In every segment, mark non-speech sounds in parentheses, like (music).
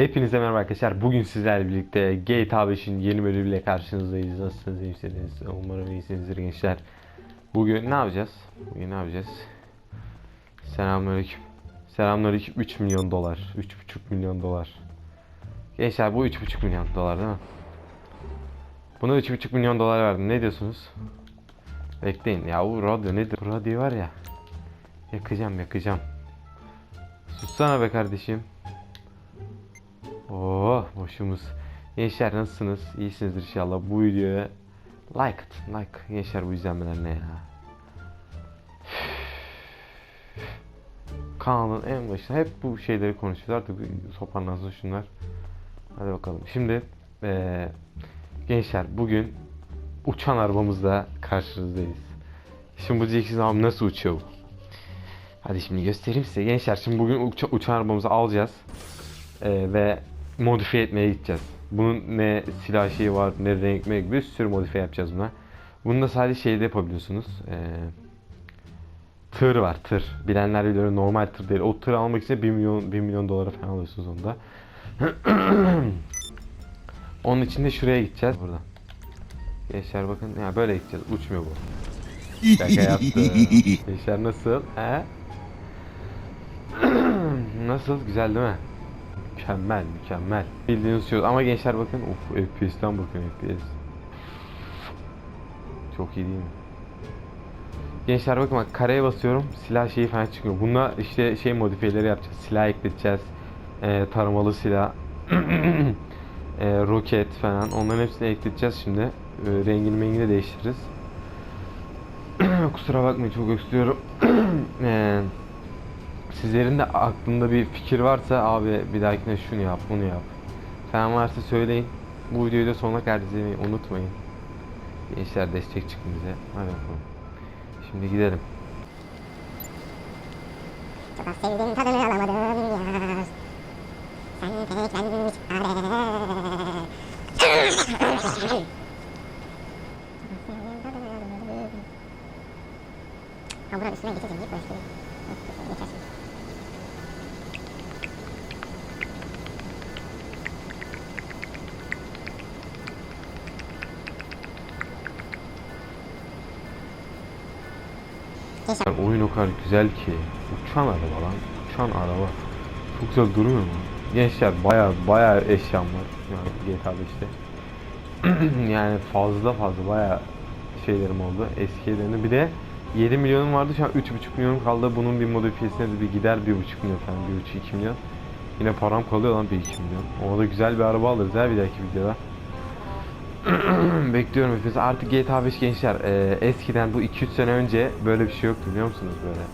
Hepinize merhaba arkadaşlar. Bugün sizlerle birlikte GTA 5'in yeni bölümüyle karşınızdayız. Nasılsınız, iyi misiniz? Umarım iyisinizdir gençler. Bugün ne yapacağız? Bugün ne yapacağız? Selamünaleyküm. Selamünaleyküm. 3 milyon dolar. 3,5 milyon dolar. Gençler bu 3,5 milyon dolar değil mi? Buna 3,5 milyon dolar verdim. Ne diyorsunuz? Bekleyin. Ya bu radyo nedir? Bu radyo var ya. Yakacağım yakacağım. Sussana be kardeşim. Oo boşumuz. Gençler nasılsınız? İyisinizdir inşallah. Bu videoya like atın. Like. Gençler bu izlenmeler ne ya? (sighs) Kanalın en başında hep bu şeyleri konuşuyoruz. Artık bir toparlansın şunlar. Hadi bakalım. Şimdi eee, gençler bugün uçan arabamızla karşınızdayız. Şimdi bu diyeceksiniz abi nasıl uçuyor bu? Hadi şimdi göstereyim size gençler. Şimdi bugün uça- uçan arabamızı alacağız. Ee, ve modifiye etmeye gideceğiz. Bunun ne silah şeyi var, ne renk menk bir sürü modifiye yapacağız buna. Bunu da sadece şeyde yapabiliyorsunuz. Ee, tır var, tır. Bilenler bilir normal tır değil. O tır almak için 1 milyon 1 milyon dolara falan alıyorsunuz onda. (clears throat) Onun için de şuraya gideceğiz burada. Gençler bakın ya böyle gideceğiz. Uçmuyor bu. Şaka yaptı. (laughs) Gençler nasıl? He? (clears throat) nasıl? Güzel değil mi? Mükemmel, mükemmel. Bildiğiniz şey ama gençler bakın, uf FPS'ten bakın FPS. Çok iyi değil mi? Gençler bakın bak kareye basıyorum, silah şeyi falan çıkıyor. Bununla işte şey modifiyeleri yapacağız. Silah ekleteceğiz. Ee, taramalı silah. ee, (clears throat) roket falan. Onların hepsini ekleteceğiz şimdi. Ee, rengini mengini değiştiririz. (clears throat) Kusura bakmayın çok öksürüyorum. (clears throat) Ee, Sizlerin de aklında bir fikir varsa abi bir dahakine şunu yap, bunu yap. Falan varsa söyleyin. Bu videoyu da sonuna kadar izlemeyi unutmayın. Gençler destek çıkın bize. Hadi bakalım. Şimdi gidelim. Çok tadını alamadım yaz Sen tek ben çare Yani oyun o kadar güzel ki. Uçan araba lan. Uçan araba. Çok güzel durmuyor mu? Gençler baya baya eşyam var. Yani GTA 5'te. (clears throat) yani fazla fazla baya şeylerim oldu. Eski yerlerini. Bir de 7 milyonum vardı şu an 3,5 milyonum kaldı. Bunun bir modifiyesine de bir gider 1,5 milyon falan 1,5-2 milyon. Yine param kalıyor lan 1-2 milyon. Ona da güzel bir araba alırız ya bir dahaki videoda. (clears throat) Bekliyorum hepiniz. Artık GTA 5 gençler. e, eskiden bu 2-3 sene önce böyle bir şey yoktu biliyor musunuz böyle?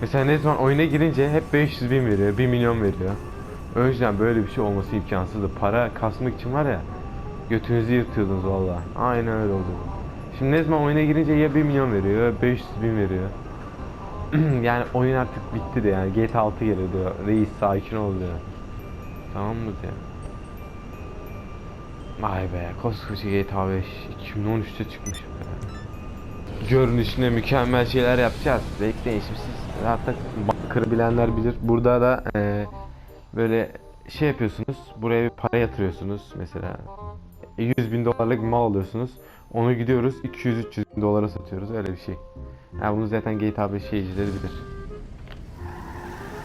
Mesela ne zaman oyuna girince hep 500 bin veriyor, 1 milyon veriyor. Önceden böyle bir şey olması imkansızdı. Para kasmak için var ya, götünüzü yırtıyordunuz valla. Aynen öyle oldu. Şimdi ne zaman oyuna girince ya 1 milyon veriyor ya 500 bin veriyor. (clears throat) yani oyun artık bitti de yani GTA 6 geliyor diyor. Reis sakin ol diyor. Tamam mı diyor. Vay be koskoca GTA 5 2013'te çıkmış. Görünüşüne mükemmel şeyler yapacağız. Bekleyin şimdi siz hatta bakırı bilenler bilir. Burada da e, böyle şey yapıyorsunuz. Buraya bir para yatırıyorsunuz mesela. 100 bin dolarlık mal alıyorsunuz. Onu gidiyoruz 200-300 bin dolara satıyoruz öyle bir şey. Yani bunu zaten GTA 5 şeycileri bilir.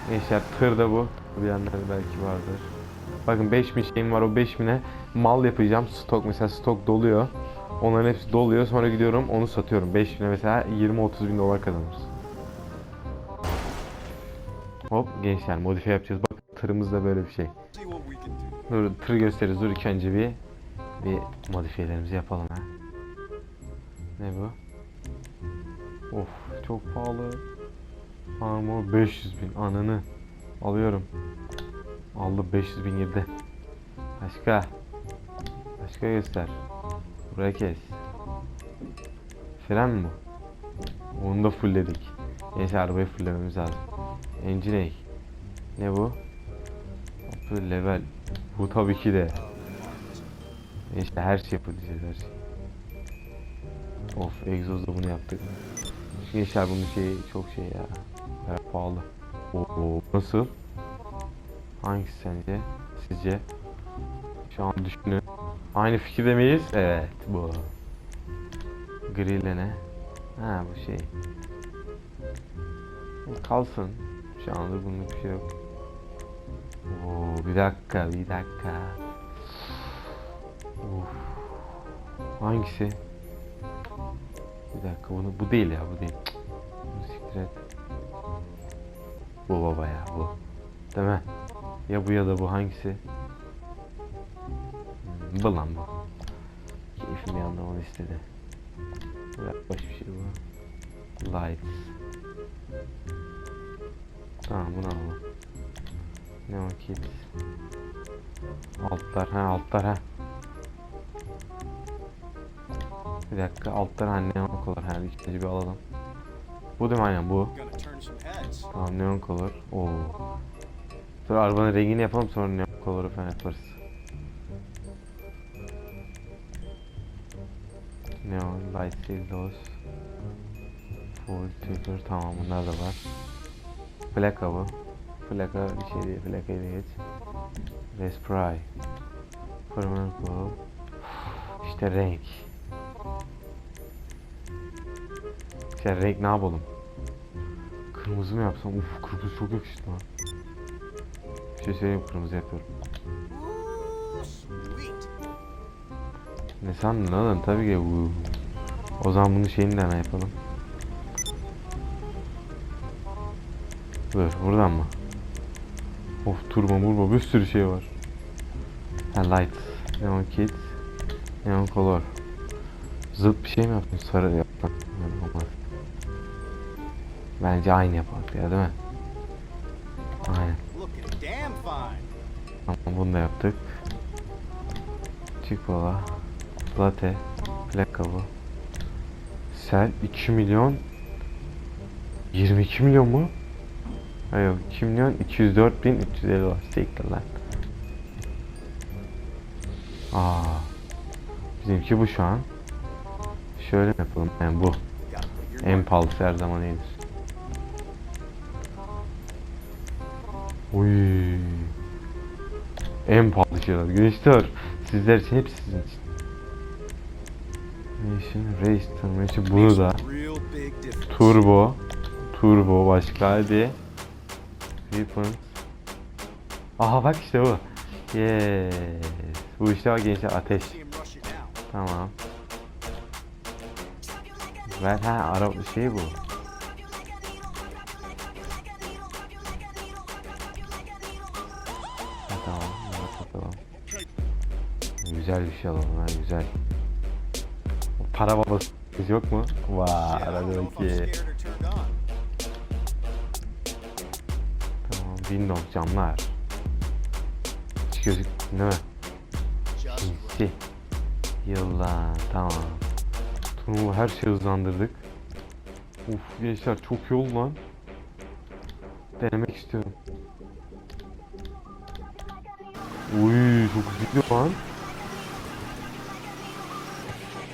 Gençler tır da bu. Bilenler belki vardır. Bakın 5000 şeyim var o 5000'e mal yapacağım. Stok mesela stok doluyor. Onların hepsi doluyor. Sonra gidiyorum onu satıyorum. 5000'e mesela 20-30 bin dolar kazanırız. Hop gençler modifiye yapacağız. Bak tırımız da böyle bir şey. Dur tır gösteririz. Dur ilk önce bir bir modifiyelerimizi yapalım ha. Ne bu? Of çok pahalı. Armor 500 bin ananı alıyorum. Aldı 500 bin girdi. Başka. Başka göster. Buraya kes. Fren mi bu? Onu da fullledik. Neyse arabayı fulllememiz lazım. Engine Ne bu? Upper level. Bu tabii ki de. İşte her şey yapabileceğiz her şey. Of egzozda bunu yaptık. Gençler bunun şeyi çok şey ya. Evet, pahalı. Oo, nasıl? Hangisi sence? Sizce? Şu an düşünün. Aynı fikirde miyiz? Evet bu. Gri ne? Ha bu şey. Kalsın. Şu anda bunun bir şey yok. Oo, bir dakika bir dakika. Uf. Hangisi? Bir dakika bunu bu değil ya bu değil. Bunu siktir et. Bu baba ya bu. Değil mi? Ya bu ya da bu hangisi? Hmm, bu lan bu. Keyfim anda onu istedi. Boş bir şey bu. Lights. Tamam bunu alalım. Ne kids? Altlar ha altlar ha. Bir dakika altlar ha neon color ha ikinci bir alalım. Bu değil mi aynen bu. Tamam neon color. Oo. Dur arabanın rengini yapalım sonra neon color'u falan yaparız. Neon light those. Full tutor tamam bunlar da var. Plaka bu. Plaka bir şey değil plakayı da geç. Respray. Permanent bu. İşte renk. İşte renk ne yapalım? Kırmızı mı yapsam? Uf kırmızı çok yakıştı lan. Şey söyleyeyim kırmızı yapıyorum. Ne sandın oğlum? Tabii ki bu. O zaman bunun şeyini de yapalım. Dur buradan mı? Of turbo murbo bir sürü şey var. Ha light. Neon kids. Neon color. Zıt bir şey mi yaptın? Sarı yapmak. Yani. Bence aynı yapalım ya değil mi? Aynen. Tamam bunu da yaptık. Çikola. Latte. Plaka bu. Sel 2 milyon 22 milyon mu? Hayır yok 2 milyon 204 bin 350 dolar. Siktir lan. Aa. Bizimki bu şu an. Şöyle yapalım? Yani bu. En pahalısı her zaman iyidir. Uy. En pahalı şeyler. Gençler sizler için hepsi sizin için. Nation Race Termination bunu da. Turbo. Turbo başka hadi. Weapons. Aha bak işte bu. Yes. Bu işte bak gençler ateş. Tamam. Ver ha araba şey bu. Güzel bir şey alalım ha güzel. Para babası yok mu? Turned on. Tamam Windows camlar. Hiç gözük değil mi? Sinsi. Yılan tamam. Turnuva her şeyi hızlandırdık. Uf gençler çok oldu lan. Denemek istiyorum. Uy çok hızlı lan.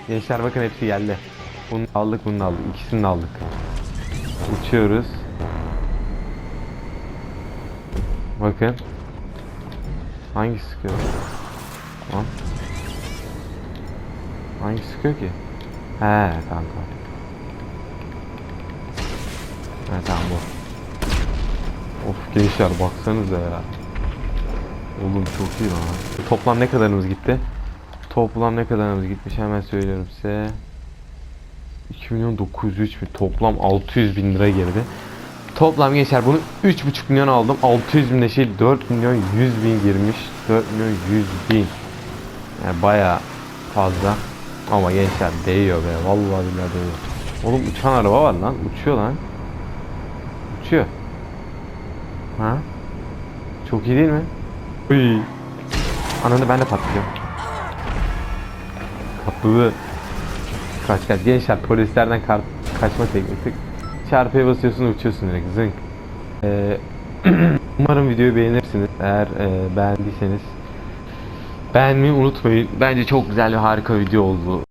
Gençler bakın hepsi geldi. Bunu aldık bunu aldık. İkisini de aldık. Uçuyoruz. Bakın. Hangi sıkıyor? Lan. Hangi sıkıyor ki? He tamam tamam. He tamam bu. Of gençler baksanıza ya. Oğlum çok iyi lan. Toplam ne kadarımız gitti? Toplam ne kadarımız gitmiş hemen söylüyorum size. 2 milyon 903 bin toplam 600 bin lira girdi. Toplam gençler bunu 3,5 milyon aldım. 600 bin de şey 4 milyon 100 bin girmiş. 4 milyon 100 bin. Yani baya fazla. Ama gençler değiyor be. Vallahi billahi değiyor. Oğlum uçan araba var lan. Uçuyor lan. Uçuyor. Ha? Çok iyi değil mi? Uy. Ananı ben de patlayacağım. Patladı. Kaç kaç. Gençler polislerden kar kaçma tekniği. Çarpıya basıyorsun uçuyorsun direkt. Zınk. Ee, (clears throat) umarım videoyu beğenirsiniz. Eğer e, beğendiyseniz beğenmeyi unutmayın. Bence çok güzel ve harika video oldu.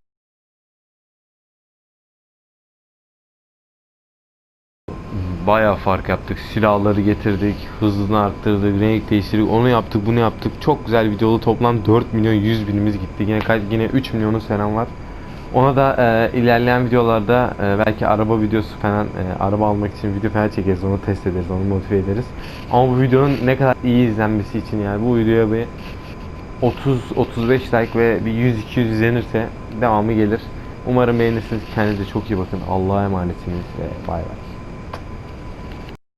Bayağı fark yaptık. Silahları getirdik, hızını arttırdık, renk değiştirdik, onu yaptık, bunu yaptık. Çok güzel videolu toplam 4 milyon 100 binimiz gitti. Yine kaç yine 3 milyonu selam var. Ona da e, ilerleyen videolarda e, belki araba videosu falan e, araba almak için video falan çekeriz. Onu test ederiz, onu motive ederiz. Ama bu videonun ne kadar iyi izlenmesi için yani bu videoya bir 30-35 like ve bir 100-200 izlenirse devamı gelir. Umarım beğenirsiniz. Kendinize çok iyi bakın. Allah'a emanetsiniz ve bay bay.